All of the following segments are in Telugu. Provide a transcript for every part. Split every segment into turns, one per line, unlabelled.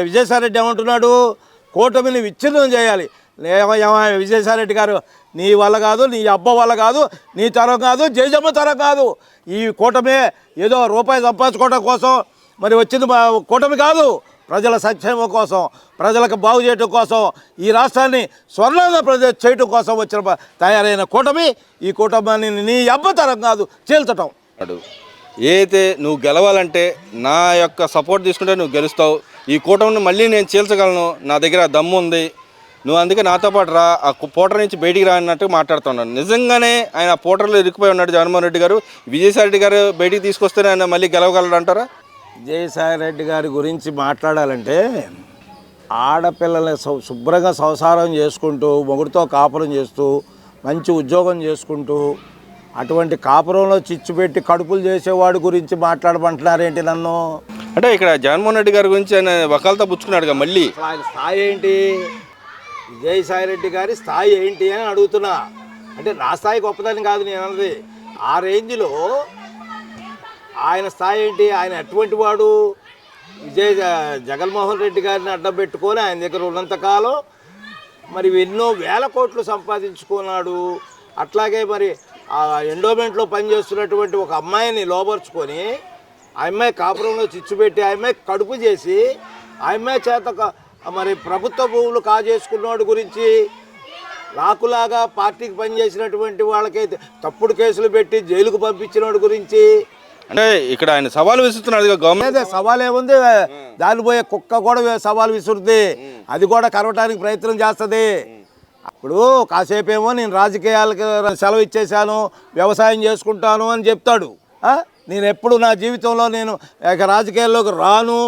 విజయసాయిరెడ్డి ఏమంటున్నాడు? కూటమిని విచ్ఛిన్నం చేయాలి. విజయసాయిరెడ్డి గారు నీ వల్ల కాదు నీ అబ్బ వల్ల కాదు నీ తరం కాదు జయజమ్మ తరం కాదు. ఈ కూటమే ఏదో రూపాయి సంపాదించుకోవడం కోసం మరి వచ్చింది మా కూటమి కాదు ప్రజల సంక్షేమం కోసం ప్రజలకు బాగు చేయటం కోసం ఈ రాష్ట్రాన్ని స్వర్ణాంధ్రప్రదేశ్ చేయటం కోసం వచ్చిన తయారైన కూటమి ఈ కూటమిని నీ అబ్బ తరం కాదు చీల్చటం.
ఏదైతే నువ్వు గెలవాలంటే నా యొక్క సపోర్ట్ తీసుకుంటే నువ్వు గెలుస్తావు. ఈ కూటమిని మళ్ళీ నేను చీల్చగలను. నా దగ్గర దమ్ము ఉంది. నువ్వు అందుకే నాతో పాటు రా. ఆ పోటర్ నుంచి బయటికి రా అన్నట్టు మాట్లాడుతున్నాను నిజంగానే ఆయన పోటర్లో ఇరుక్కుపోయి ఉన్నాడు జగన్మోహన్ రెడ్డి గారు. విజయసాయి రెడ్డి గారు బయటికి తీసుకొస్తేనే ఆయన మళ్ళీ గెలవగలడు అంటారా?
విజయసాయిరెడ్డి గారి గురించి మాట్లాడాలంటే ఆడపిల్లల్ని శుభ్రంగా సంసారం చేసుకుంటూ మొగుడితో కాపురం చేస్తూ మంచి ఉద్యోగం చేసుకుంటూ అటువంటి కాపురంలో చిచ్చు పెట్టి కడుపులు చేసేవాడి గురించి మాట్లాడమంటున్నారేంటి నన్ను?
అంటే ఇక్కడ జగన్మోహన్ రెడ్డి గారి గురించి ఆయన వకాలతో పుచ్చుకున్నాడుగా మళ్ళీ.
ఆయన స్థాయి ఏంటి? విజయసాయిరెడ్డి గారి స్థాయి ఏంటి అని అడుగుతున్నా. అంటే నా స్థాయి గొప్పదని కాదు నేను అన్నది. ఆ రేంజ్లో ఆయన స్థాయి ఏంటి? ఆయన ఎటువంటి వాడు? విజయ్ జగన్మోహన్ రెడ్డి గారిని అడ్డం పెట్టుకొని ఆయన దగ్గర ఉన్నంతకాలం మరి ఎన్నో వేల కోట్లు సంపాదించుకున్నాడు. అట్లాగే మరి ఆ ఎండోమెంట్లో పనిచేస్తున్నటువంటి ఒక అమ్మాయిని లోపరుచుకొని ఆ అమ్మాయి కాపురంలో చిచ్చు పెట్టి ఆ అమ్మాయి కడుపు చేసి ఆ అమ్మాయి చేత మరి ప్రభుత్వ భూములు కాజేసుకున్నవాడు గురించి నాకులాగా పార్టీకి పనిచేసినటువంటి వాళ్ళకైతే తప్పుడు కేసులు పెట్టి జైలుకు పంపించినోడి గురించి.
అంటే ఇక్కడ ఆయన సవాల్ విసురుతున్నాడు గవర్నమెంట్.
సవాల్ ఏముంది దాని పోయే కుక్క కూడా సవాల్ విసురుద్ది. అది కూడా కరవటానికి ప్రయత్నం చేస్తుంది. ఇప్పుడు కాసేపేమో నేను రాజకీయాలకు సెలవు ఇచ్చేసాను వ్యవసాయం చేసుకుంటాను అని చెప్తాడు. నేను ఎప్పుడు నా జీవితంలో నేను రాజకీయాల్లోకి రాను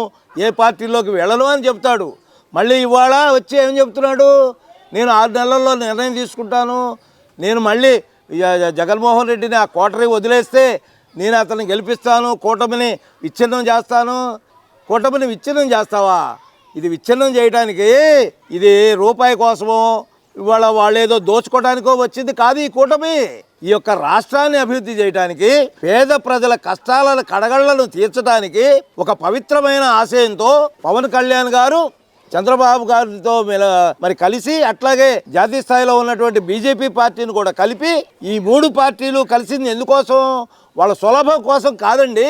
ఏ పార్టీలోకి వెళ్ళను అని చెప్తాడు. మళ్ళీ ఇవాళ వచ్చి ఏం చెప్తున్నాడు? నేను ఆరు నెలల్లో నిర్ణయం తీసుకుంటాను. నేను మళ్ళీ జగన్మోహన్ రెడ్డిని ఆ కోటరీ వదిలేస్తే నేను అతన్ని గెలిపిస్తాను కూటమిని విచ్ఛిన్నం చేస్తాను. కూటమిని విచ్ఛిన్నం చేస్తావా? ఇది విచ్ఛిన్నం చేయడానికి ఇది రూపాయి కోసమో ఇవాళ వాళ్ళేదో దోచుకోవడానికో వచ్చింది కాదు ఈ కూటమి. ఈ యొక్క రాష్ట్రాన్ని అభివృద్ధి చేయడానికి పేద ప్రజల కష్టాలను కడగళ్ళను తీర్చడానికి ఒక పవిత్రమైన ఆశయంతో పవన్ కళ్యాణ్ గారు చంద్రబాబు గారితో మరి కలిసి అట్లాగే జాతీయ స్థాయిలో ఉన్నటువంటి బీజేపీ పార్టీని కూడా కలిపి ఈ మూడు పార్టీలు కలిసింది ఎందుకోసం? వాళ్ళ సులభం కోసం కాదండి.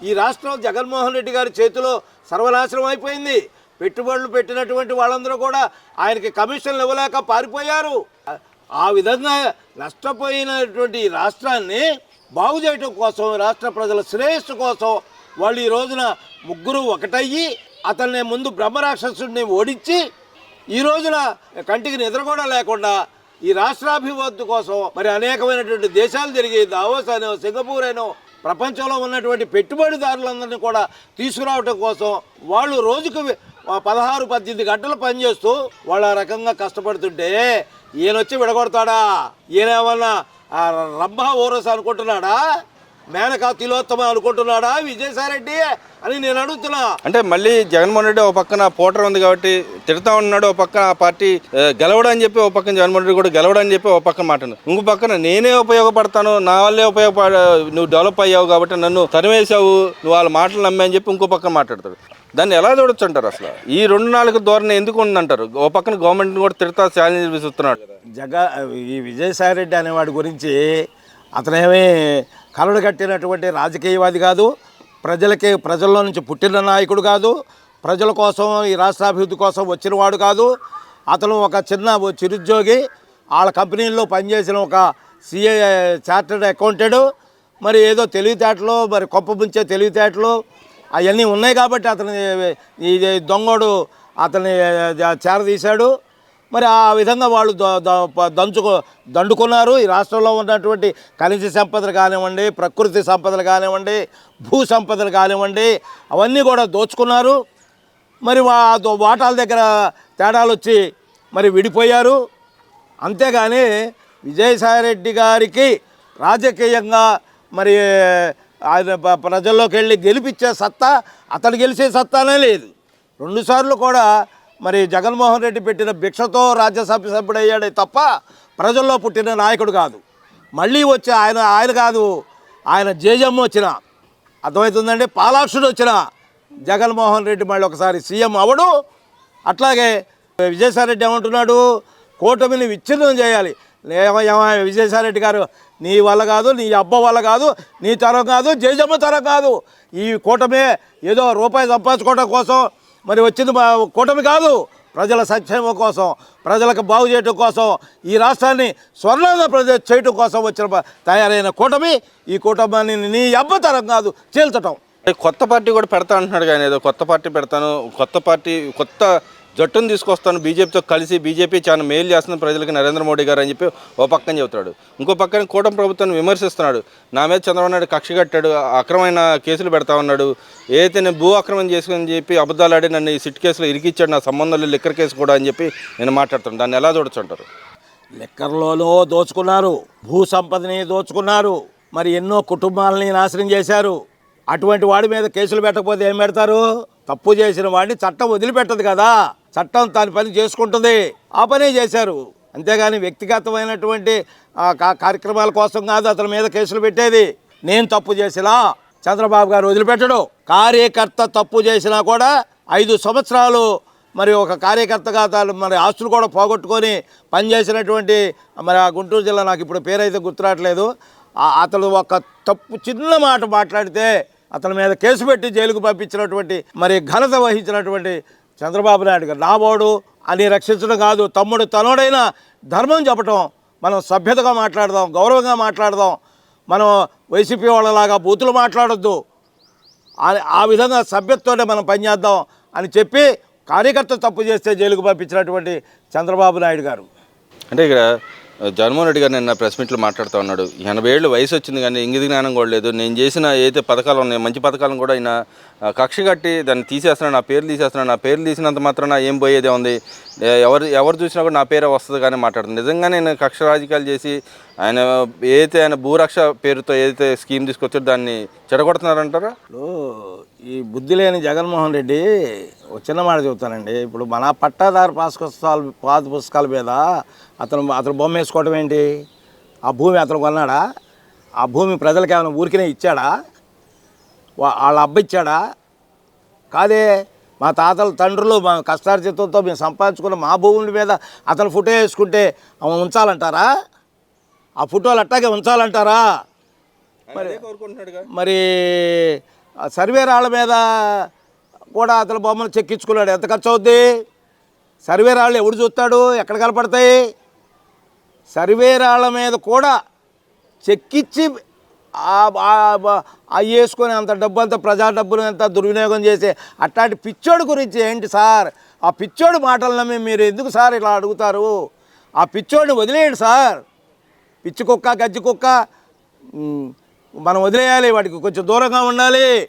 ఈ రాష్ట్రం జగన్మోహన్ రెడ్డి గారి చేతిలో సర్వనాశనం అయిపోయింది. పెట్టుబడులు పెట్టినటువంటి వాళ్ళందరూ కూడా ఆయనకి కమిషన్లు ఇవ్వలేక పారిపోయారు. ఆ- విధంగా నష్టపోయినటువంటి ఈ రాష్ట్రాన్ని బాగు చేయటం కోసం రాష్ట్ర ప్రజల శ్రేయస్సు కోసం వాళ్ళు ఈ రోజున ముగ్గురు ఒకటయ్యి అతన్ని ముందు బ్రహ్మరాక్షసుడిని ఓడించి ఈ రోజున కంటికి నిద్ర కూడా లేకుండా ఈ రాష్ట్రాభివృద్ధి కోసం మరి అనేకమైనటువంటి దేశాలు తిరిగి దావోస్ అనో సింగపూర్ అనో ప్రపంచంలో ఉన్నటువంటి పెట్టుబడిదారులందరినీ కూడా తీసుకురావటం కోసం వాళ్ళు రోజుకు పదహారు పద్దెనిమిది గంటలు పనిచేస్తూ వాళ్ళు ఆ రకంగా కష్టపడుతుంటే ఈయన వచ్చి విడగొడతాడా? ఈయన ఏమన్నా రంభా ఓరస్ అనుకుంటున్నాడా? మేనకా తిలోత్తమ అనుకుంటున్నాడా? విజయసాయిరెడ్డి అని నేను అడుగుతున్నా.
అంటే మళ్ళీ జగన్మోహన్ రెడ్డి ఒక పక్కన పోటర్ ఉంది కాబట్టి తిడతా ఉన్నాడు ఒక పక్కన ఆ పార్టీ గెలవడని చెప్పి ఒక పక్కన జగన్మోహన్ రెడ్డి కూడా గెలవడని చెప్పి ఒక పక్కన మాట్లాడు ఇంకో పక్కన నేనే ఉపయోగపడతాను నా వల్లే ఉపయోగపడ నువ్వు డెవలప్ అయ్యావు కాబట్టి నన్ను తరిమేశావు నువ్వు వాళ్ళ మాటలు నమ్మే అని చెప్పి ఇంకో పక్కన మాట్లాడతాడు. దాన్ని ఎలా చూడొచ్చు అంటారు అసలు? ఈ రెండు నాలుగు ధోరణి ఎందుకు ఉందంటారు? ఓ పక్కన గవర్నమెంట్ కూడా తిడతా ఛాలెంజ్ విసురుతున్నాడు.
జగ ఈ విజయసాయి రెడ్డి అనేవాడి గురించి అతనేమి కలడు కట్టినటువంటి రాజకీయవాది కాదు. ప్రజలకి ప్రజల్లో నుంచి పుట్టిన నాయకుడు కాదు. ప్రజల కోసం ఈ రాష్ట్రాభివృద్ధి కోసం వచ్చినవాడు కాదు. అతను ఒక చిన్న చిరుద్యోగి. వాళ్ళ కంపెనీల్లో పనిచేసిన ఒక సిఏ చార్టర్డ్ అకౌంటెంట్. మరి ఏదో తెలివితేటలు మరి కొప్ప ముంచే తెలివితేటలు అవన్నీ ఉన్నాయి కాబట్టి అతని ఇది దొంగోడు అతని చేరదీశాడు మరి ఆ విధంగా వాళ్ళు దంచుకో దండుకున్నారు. ఈ రాష్ట్రంలో ఉన్నటువంటి ఖనిజ సంపదలు కానివ్వండి ప్రకృతి సంపదలు కానివ్వండి భూ సంపదలు కానివ్వండి అవన్నీ కూడా దోచుకున్నారు. మరి వాటాల దగ్గర తేడాలు వచ్చి మరి విడిపోయారు. అంతేగాని విజయసాయిరెడ్డి గారికి రాజకీయంగా మరి ఆయన ప్రజల్లోకి వెళ్ళి గెలిపించే సత్తా అతడు గెలిచే సత్తానే లేదు. రెండుసార్లు కూడా మరి జగన్మోహన్ రెడ్డి పెట్టిన భిక్షతో రాజ్యసభ సభ్యుడయ్యాడే తప్ప ప్రజల్లో పుట్టిన నాయకుడు కాదు. మళ్ళీ వచ్చి ఆయన ఆయన కాదు ఆయన జేజమ్మ వచ్చిన అర్థమవుతుందండి? పాలాక్షుడు వచ్చిన జగన్మోహన్ రెడ్డి మళ్ళీ ఒకసారి సీఎం అవడు అట్లాగే విజయసాయి రెడ్డి ఏమంటున్నాడు? కూటమిని విచ్ఛిన్నం చేయాలి. ఏమయ్యా విజయసాయి రెడ్డి గారు నీ వల్ల కాదు నీ అబ్బ వల్ల కాదు నీ తరం కాదు జయజమ్మ తరం కాదు. ఈ కూటమే ఏదో రూపాయి సంపాదించుకోవడం కోసం మరి వచ్చింది మా కూటమి కాదు ప్రజల సంక్షేమం కోసం ప్రజలకు బాగు చేయడం కోసం ఈ రాష్ట్రాన్ని స్వర్ణాంధ్రప్రదేశ్ చేయడం కోసం వచ్చిన తయారైన కూటమి ఈ కూటమిని నీ అబ్బతరం కాదు చీల్చటం.
కొత్త పార్టీ కూడా పెడతా అంటున్నాడు కానీ ఏదో కొత్త పార్టీ పెడతాను కొత్త పార్టీ కొత్త జట్టును తీసుకొస్తాను బీజేపీతో కలిసి బీజేపీ చాలా మేలు చేస్తుంది ప్రజలకు నరేంద్ర మోడీ గారు అని చెప్పి ఓ పక్కన చెబుతాడు ఇంకో పక్కన కూటమి ప్రభుత్వాన్ని విమర్శిస్తున్నాడు. నా మీద చంద్రబాబు నాయుడు కక్ష కట్టాడు అక్రమైన కేసులు పెడతా ఉన్నాడు. ఏదైతే నేను భూ అక్రమం చేసుకుని చెప్పి అబద్ధాలు ఆడి నన్ను ఈ సిట్ కేసులో ఇరికిచ్చాడు నా సంబంధంలో లిక్కర్ కేసు కూడా అని చెప్పి నేను మాట్లాడుతాను దాన్ని ఎలా చూడొచ్చుంటారు
లిక్కర్లోనో దోచుకున్నారు భూ సంపదని దోచుకున్నారు. మరి ఎన్నో కుటుంబాలని నాశనం చేశారు. అటువంటి వాడి మీద కేసులు పెట్టకపోతే ఏం పెడతారు? తప్పు చేసిన వాడిని చట్టం వదిలిపెట్టదు కదా. చట్టం దాని పని చేసుకుంటుంది. ఆ పనే చేశారు. అంతేగాని వ్యక్తిగతమైనటువంటి కా- కార్యక్రమాల కోసం కాదు అతని మీద కేసులు పెట్టేది. నేను తప్పు చేసినా చంద్రబాబు గారు వదిలిపెట్టడు. కార్యకర్త తప్పు చేసినా కూడా ఐదు సంవత్సరాలు మరి ఒక కార్యకర్తగా తాను మరి ఆస్తులు కూడా పోగొట్టుకొని పనిచేసినటువంటి మరి ఆ గుంటూరు జిల్లా నాకు ఇప్పుడు పేరైతే గుర్తురావట్లేదు. అతడు ఒక తప్పు చిన్న మాట మాట్లాడితే అతని మీద కేసు పెట్టి జైలుకు పంపించినటువంటి మరి ఘనత వహించినటువంటి చంద్రబాబు నాయుడు గారు. నాబోడు అని రక్షించడం కాదు. తమ్ముడు తనోడైన ధర్మం చెప్పటం మనం సభ్యతగా మాట్లాడదాం గౌరవంగా మాట్లాడదాం. మనం వైసీపీ వాళ్ళలాగా బూతులు మాట్లాడొద్దు. ఆ- ఆ విధంగా సభ్యతతోనే మనం పనిచేద్దాం అని చెప్పి కార్యకర్త తప్పు చేస్తే జైలుకు పంపించినటువంటి చంద్రబాబు నాయుడు గారు.
అంటే ఇక్కడ జగన్మోహన్ రెడ్డి గారు నిన్న ప్రెస్ మీట్లో మాట్లాడుతూ ఉన్నాడు. ఎనభై ఏళ్ళు వయసు వచ్చింది కానీ ఇంగిది జ్ఞానం కూడా లేదు. నేను చేసిన ఏదైతే పథకాలు ఉన్నాయో మంచి పథకాలను కూడా ఆయన కక్ష కట్టి దాన్ని తీసేస్తున్నాను నా పేరు తీసేస్తున్నాను నా పేరు తీసినంత మాత్రాన ఏం పోయేదే ఉంది? ఎవరు ఎవరు చూసినా కూడా నా పేరే వస్తుంది కానీ మాట్లాడుతుంది. నిజంగా నేను కక్ష రాజకీయాలు చేసి ఆయన ఏదైతే ఆయన భూరక్ష పేరుతో ఏదైతే స్కీమ్ తీసుకొచ్చారో దాన్ని చెడగొడుతున్నారంటారా?
ఈ బుద్ధి లేని జగన్మోహన్ రెడ్డి చిన్న మాట చెబుతానండి. ఇప్పుడు మన పట్టాదారు పాస్ పుస్తకాలు పాత పుస్తకాల మీద అతను అతను బొమ్మ వేసుకోవడం ఏంటి? ఆ భూమి అతను కొన్నాడా? ఆ భూమి ప్రజలకు ఏమైనా ఊరికినే ఇచ్చాడా? వాళ్ళ అబ్బ ఇచ్చాడా? కాదే మా తాతల తండ్రులు మా కష్టార్జితంతో మేము సంపాదించుకున్న మా భూముల మీద అతను ఫోటో వేసుకుంటే అవి ఉంచాలంటారా? ఆ ఫోటోలు అట్టాగే ఉంచాలంటారా? మరి ఆ సర్వే రాళ్ళ మీద కూడా అతని బొమ్మను చెక్కించుకున్నాడు. ఎంత ఖర్చు అవుద్ది సర్వే రాళ్ళు ఎవడు చూస్తాడు? ఎక్కడ కనపడతాయి? సర్వే రాళ్ళ మీద కూడా చెక్కిచ్చి అవి వేసుకొని అంత డబ్బు అంతా ప్రజా డబ్బులు ఎంత దుర్వినియోగం చేసే అట్లాంటి పిచ్చోడు గురించి ఏంటి సార్? ఆ పిచ్చోడు మాటలు నమ్మి మీరు ఎందుకు సార్ ఇలా అడుగుతారు? ఆ పిచ్చోడిని వదిలేయండి సార్. పిచ్చి కుక్క గజ్జి కుక్క మనం వదిలేయాలి వాటికి కొంచెం దూరంగా ఉండాలి.